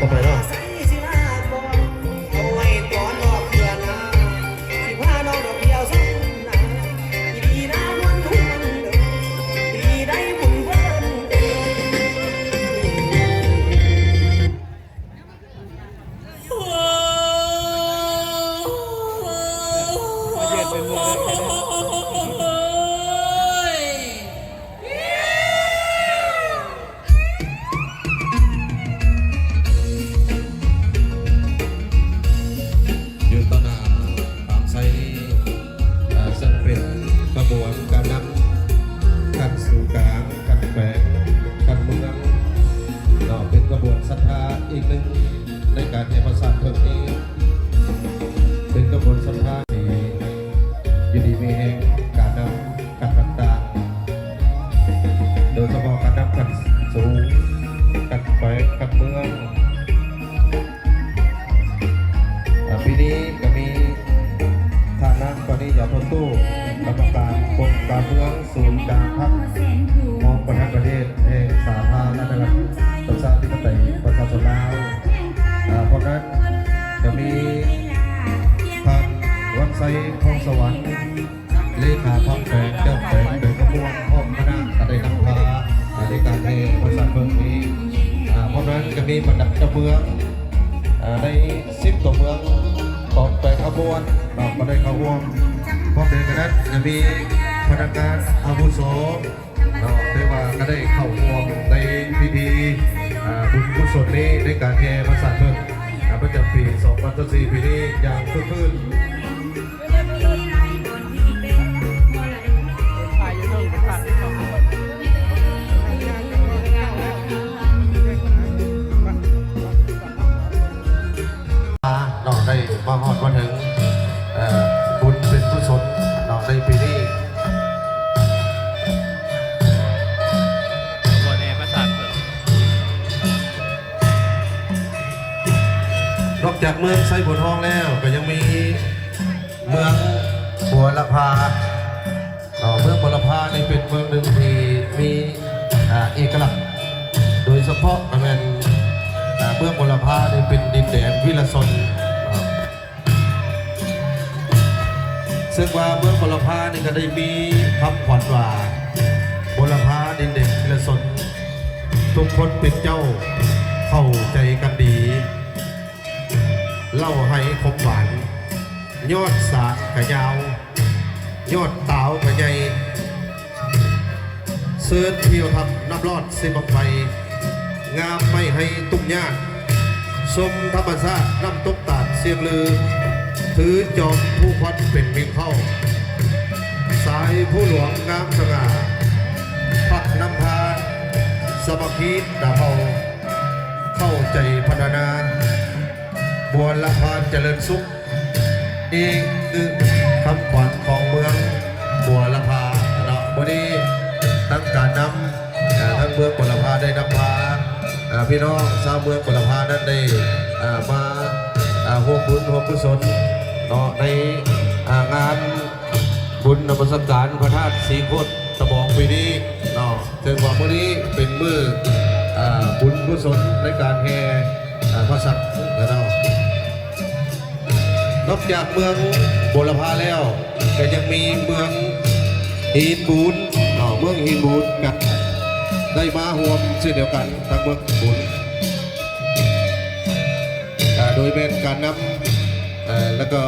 เข้า ยิ ไซพงสวรรค์เลขาพักแฝงเจ้าแฝงเดินกระบวนพ่อมคณะกระได้นำพาอ่าในการให้บริษัทเพิ่มนี้เพราะนั้นจะมีบรรดาเจ้าเมืองในสิบตัวเมืองตอนไปขบวนเราก็ได้เข้าร่วมพร้อมเดียวกันนั้นจะมีพนักงานอาวุโสเราได้ว่าก็ได้เข้าร่วมในพิธีบุญกุศลนี้ในการแห่พระสันเพิ่อ่าประจำปี 2024ปีนี้อย่างคึกคืน จากเมืองไซบัวทองแล้วก็ยังมีเมืองบัวละพาเอ่อเมืองบัวละพาในเป็นเมืองหนึ่งที่มีอ่าเอกลักษณ์โดยเฉพาะเป็นเมืองบัวละพาในเป็นดินแดนวิลสนซึ่งว่าเมืองบัวละพานี่ก็ได้มีคำขวัญว่าบัวละพาดินแดนวิลสนทุกคนเป็นเจ้าเข้าใจกันดี เล่าให้คมหวานยอดสาดกะยาว ยอดเต๋ากระใหญ่เสื้อเที่ยวทำน้ำรอดเซบังไฟงามไม่ให้ตุ้มญาติสมธรรมชาติน้ำตกตาดเสียงลือ ถือจอมผู้ควันเป็นเมียงเข้า สายผู้หลวงงามสง่าพักนำพาสมคิดดาเฮาเข้าใจพัฒนา บัวละพานเจริญสุขอีกคือคำขวัญของเมืองบัวละพาเนาะวันนี้ทั้งการนำทั้งเมืองบัวละพาได้นำพาอ่าพี่น้องชาวเมืองบัวละพานั้นได้มาอ่วมบุญร่วมกุศลเนาะในงานบุญนมัสการพระธาตุสีโคตรตะบองปีนี้เนาะถึงว่าวันนี้เป็นมืออ่าบุญกุศลในการแห่พระสัตว์ เนาะนอกจากเมืองโบรพาแล้วก็ยังมีเมืองฮีนบูนเนาเมืองฮีนบูนกันได้มาห่วมเช่นเดียวกันทั้งเมืองบูนโดยเป็นการนำแล้วก็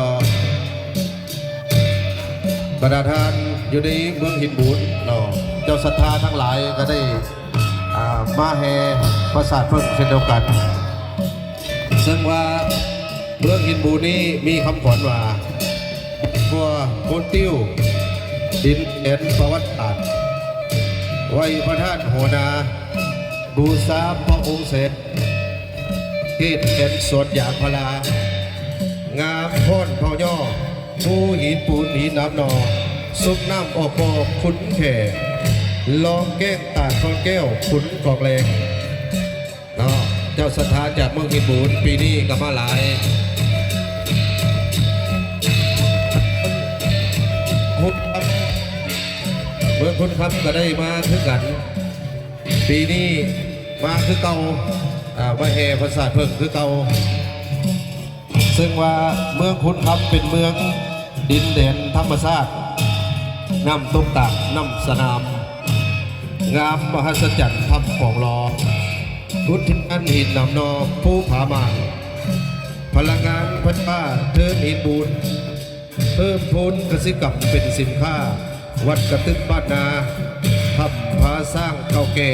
บรรดาทานอยู่ในเมืองหินบูนเนาะเจ้าศรัทธาทั้งหลายก็ได้มาแห่ประสาทเพิ่มเช่นเดียวกัน ซึ่งว่าเมืองหินบูนี้มีคำขวัญว่าบัวโคนติ้วดินเอ็นประวัติศาสตร์ไว้พระธาตุโหนา บูชาพระองค์เสร็จเกตเอ็นสวดอยางพลางามพ้นเผาย่อมูหินปูนหินน้ำนอซุปน้ำออกกอกขุนแข่ลองแก้งตาดคอนแก้วขุนกอกแรง เจ้าสถานจากเมืองหินบูนปีนี้ก็มาหลายเมืองคุณครับก็ได้มาคือกัน ปีนี้มาคือเก่าอ่ามาแห่พระศาเพิ่งคือเก่าซึ่งว่าเมืองคุณคำเป็นเมืองดินแดนธรรมชาติน้ำตุ้มตากน้ำสนาม งามมหัศจรรย์ทำของรอ พุทธิอันหินนำนอผู้ผาหมากพลังงานพันป้าเทินหินบูนเพิ่มพูนกระสิกรรมเป็นสินค้า วัดกระตึกบ้านนาทำพาสร้างเก่าแก่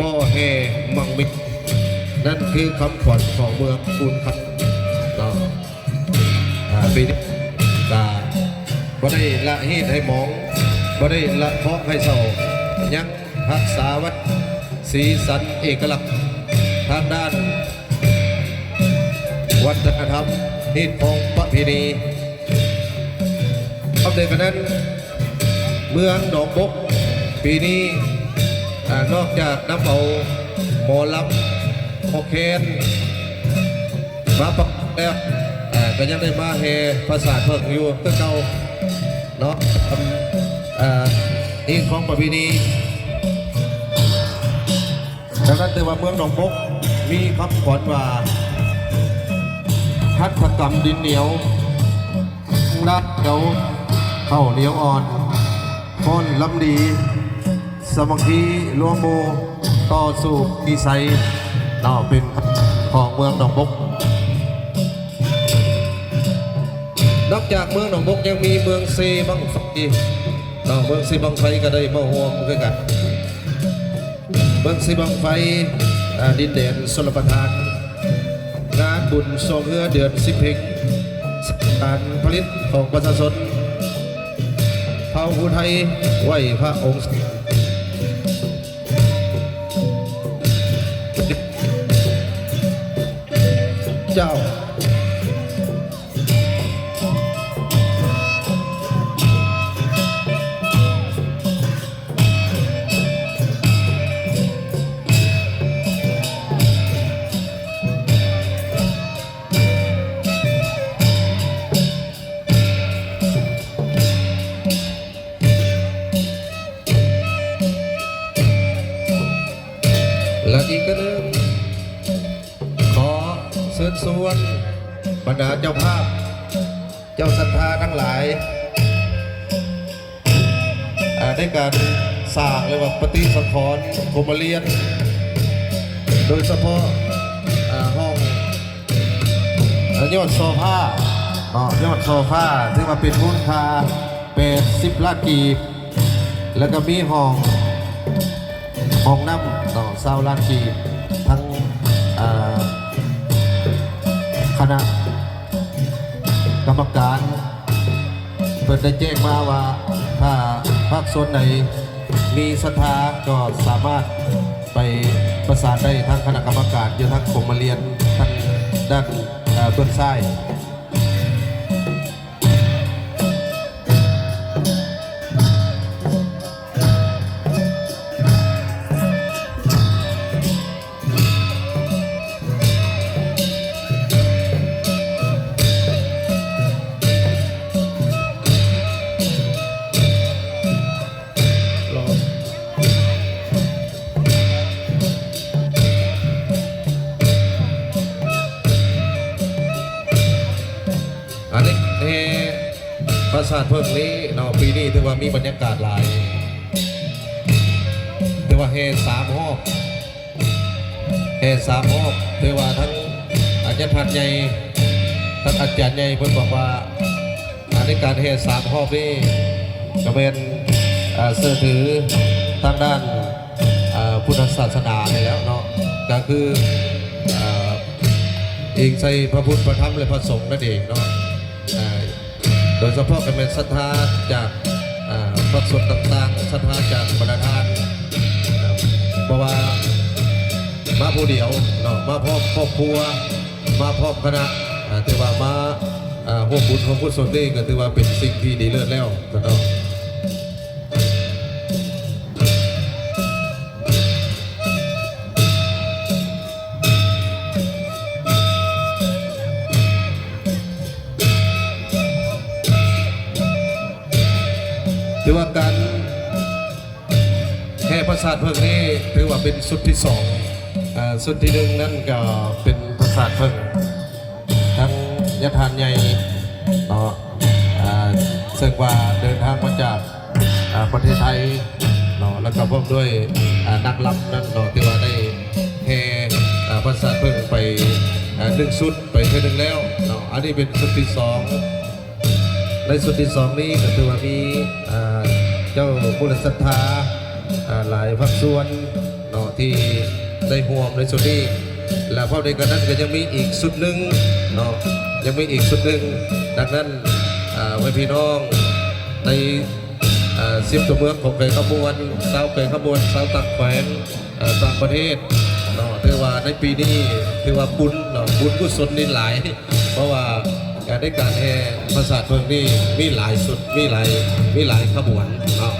บ่อแห่มังมิตรนั่นคือคำขวัญของเมืองคูนครับเนาะอ่าปีนี้ก็บ่ได้ละเหตุให้หมองบ่ได้ละเคาะให้เศร้ายังรักษาวัด สีสันเอกลักษณ์ทางด้าน วัฒนธรรมนิดของประเพณีอัปเดตกันนั้น เมืองหนองบก ปีนี้นอกจากน้ำเอาหมอลำหอแคนมาปักแล้วอ่าก็ยังได้มาเฮภาษาเพิ่งอยู่คือเก่าเนาะทำอ่าอีกของประเพณี ดังนั้นถือว่าเมืองหนองบกมีคำขวัญว่าหัตถกรรมดินเหนียวนัดเดียวเข้าเหนียวอ่อนพ้นลำดี สมัคคีรวมโมต่อสู้ดีไซน์ต่อเป็นของเมืองหนองบก นอกจากเมืองหนองบกยังมีเมืองเซบังไฟเนาะเมืองเซบังไฟก็ได้มาห่วมด้วยกัน เมืองเซบังไฟดินแดนสลประทาน งานบุญทรงเฮือเดือนสิบเพกการผลิตของประชาชนเผ่าผู้ไทยไหวพระองค์เจ้า จ้าภาพ เจ้าศรัทธาทั้งหลายได้การสร้างเรียกว่าปฏิสังขรณ์โคมเรียน โดยเฉพาะห้องอ่ายอดโซฟาอ๋อยอดโซฟาที่งมาเป็นมูลค่าเป็นสิบล้านกีบ แล้วก็มีห้องห้องน้ำต่อเศร้าล้านกีบทั้งอ่าคณะ กรรมการเปิดได้แจ้งมาว่า ถ้าภาคส่วนไหนมีศรัทธาก็สามารถไปประสานได้ทั้งคณะกรรมการอยู่ทั้งกรมเรียนทั้งด้านเบื้องซ้าย เพิ่งนี้เนาะปีนี้ถือว่ามีบรรยากาศหลายถือว่าเฮสามหอบเฮสามหอบถือว่าทั้งอาจารย์พันใหญ่ทั้งอาจารย์ใหญ่เพิ่นบอกว่าอันนี้การเฮสามหอบนี่ก็เป็นอ่าเสื่อถือทางด้านอ่าพุทธศาสนาไปแล้วเนาะก็คืออ่าอิงใส่พระพุทธพระธรรมและพระสงฆ์นั่นเองเนาะ โดยเฉพาะกันเป็นศรัทธาจากพระสวดต่างๆศรัทธาจากบรรดาทานเพราะว่ามาผู้เดียวเนาะมาพร้อมครอบครัว มาพร้อมคณะอ่าถือว่ามาห่วมบุญของพุทธสนนี่ก็ถือว่าเป็นสิ่งที่ดีเลิศแล้วเนาะถื ระสาทเพิ่งนี้ถือว่าเป็นสุดที่สองสุดที่หนึ่งนั่นก็เป็นภาษาทเพิ่งทั้งยะทานใหญ่เนาะอ่าซึ่งว่าเดินทางมาจากประเทศไทยเนาะแล้วก็พร้อมด้วยนักลำนั่นเนาะที่ว่าได้แห่อ่าภาษาทเพิ่งไปหนึ่งสุดไปเท่านึงแล้วเนาะอันนี้เป็นสุดที่สองในส่วนที่สองนี้ก็คือว่ามีเจ้าผู้ศรัทธา ลายภาคส่วนเนาะที่ได้ห่วมในส่วนนี้และพร้อมในกันนั้นก็ยังมีอีกสุดหนึ่งเนาะยังมีอีกสุดหนึ่งดังนั้นอ่าไว้พี่น้องในอ่าสิบตัวเมืองของเกยขบวนสาวเกยขบวนสาวตักแขวงอ่าต่างประเทศเนาะถือว่าในปีนี้ถือว่าบุญเนาะบุญกุศลนี่หลาย เพราะว่าการได้การแห่ภาษาเพิงนี่มีหลายสุดมีหลายมีหลายขบวนเนาะ